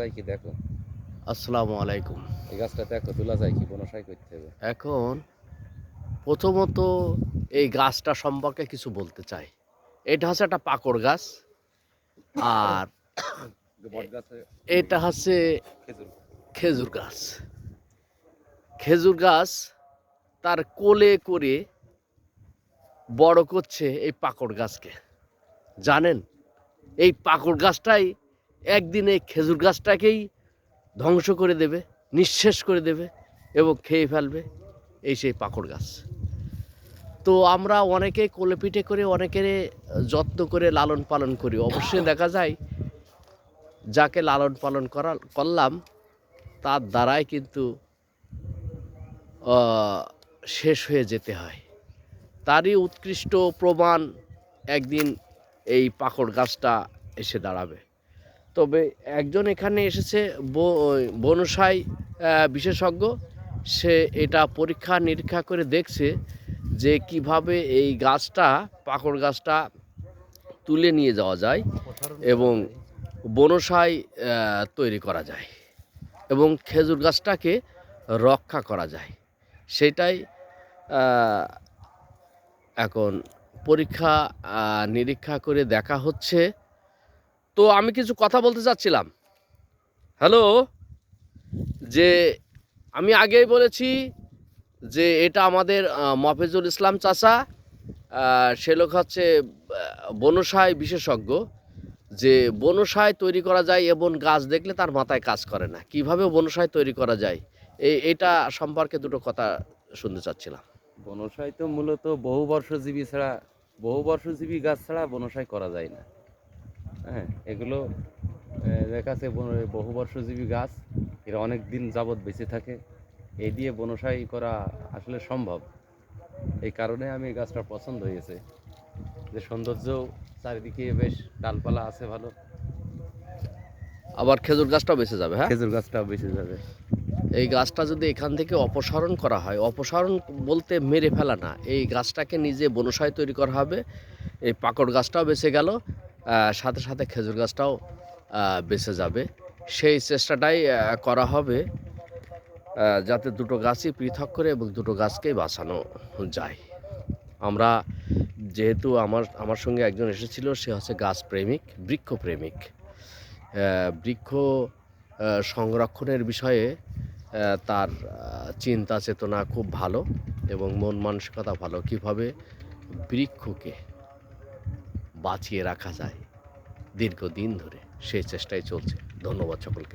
যায় কি দেখো। আসসালামু আলাইকুম। এই গাছটা দেখো তোলা যায় কি বনসাই করতে হবে। এখন প্রথমত এই গাছটা সম্পর্কে কিছু বলতে চাই। এটা হচ্ছে একটা পাকড় গাছ আর এটা হচ্ছে খেজুর গাছ। খেজুর গাছ তার কোলে করে বড় করছে এই পাকড় গাছকে। জানেন? এই পাকড় গাছটাই একদিন খেজুর গাছটাকেই ধ্বংস করে দেবে, নিঃশেষ করে দেবে এবং খেয়ে ফেলবে এই সেই পাকড় গাছ। তো আমরা অনেকে কোলে পিঠে করে, অনেকের যত্ন করে লালন পালন করি। অবশ্যই দেখা যায়, যাকে লালন পালন করা, করলাম, তার দ্বারাই কিন্তু শেষ হয়ে যেতে হয়। তারই উৎকৃষ্ট প্রমাণ একদিন এই পাকড় গাছটা এসে দাঁড়াবে। তবে একজন এখানে এসেছে বনসাই বিশেষজ্ঞ। সে এটা পরীক্ষা নিরীক্ষা করে দেখছে যে কীভাবে এই গাছটা, পাকড় গাছটা তুলে নিয়ে যাওয়া যায় এবং বনসাই তৈরি করা যায় এবং খেজুর গাছটাকে রক্ষা করা যায়। সেটাই এখন পরীক্ষা নিরীক্ষা করে দেখা হচ্ছে। তো আমি কিছু কথা বলতে চাচ্ছিলাম। হ্যালো যে আমি আগেই বলেছি যে এটা আমাদের মফিজুল ইসলাম চাচা সে লোক হচ্ছে আহ, বনসাই বিশেষজ্ঞ। যে বনসাই তৈরি করা যায় এবং গাছ দেখলে তার মাথায় কাজ করে না। কীভাবে বনসাই তৈরি করা যায়? এই এটা সম্পর্কে দুটো কথা শুনতে চাচ্ছিলাম। বনসাই তো মূলত বহু বর্ষজীবী ছাড়া বহু বর্ষজীবী গাছ ছাড়া বনসাই করা যায় না। হ্যাঁ এগুলো দেখা যাচ্ছে বন- বহু বর্ষজীবী গাছ এরা অনেক দিন যাবৎ বেঁচে থাকে। এই দিয়ে বনসাই করা আসলে সম্ভব। এই কারণে আমি এই গাছটা পছন্দ হয়েছে। যে সৌন্দর্য চারিদিকে বেশ ডালপালা আছে ভালো। আবার খেজুর গাছটাও বেঁচে যাবে হ্যাঁ? খেজুর গাছটাও বেঁচে যাবে। এই গাছটা যদি এখান থেকে অপসারণ করা হয় অপসারণ বলতে মেরে ফেলা না এই গাছটাকে নিজে বনসাই তৈরি করা হবে। এই পাকড় গাছটাও বেঁচে গেল সাথে সাথে খেজুর গাছটাও বেঁচে যাবে। সেই চেষ্টাটাই করা হবে যাতে দুটো গাছই পৃথক করে এবং দুটো গাছকেই বাঁচানো যায়। আমরা যেহেতু আমার আমার সঙ্গে একজন এসেছিল, সে হচ্ছে গাছ প্রেমিক, বৃক্ষ প্রেমিক। বৃক্ষ সংরক্ষণের বিষয়ে তার চিন্তা চেতনা খুব ভালো এবং মন মানসিকতা ভালো। কীভাবে বৃক্ষকে বাঁচিয়ে রাখা যায়। দীর্ঘদিন ধরে সেই চেষ্টাই চলছে। ধন্যবাদ সকলকে।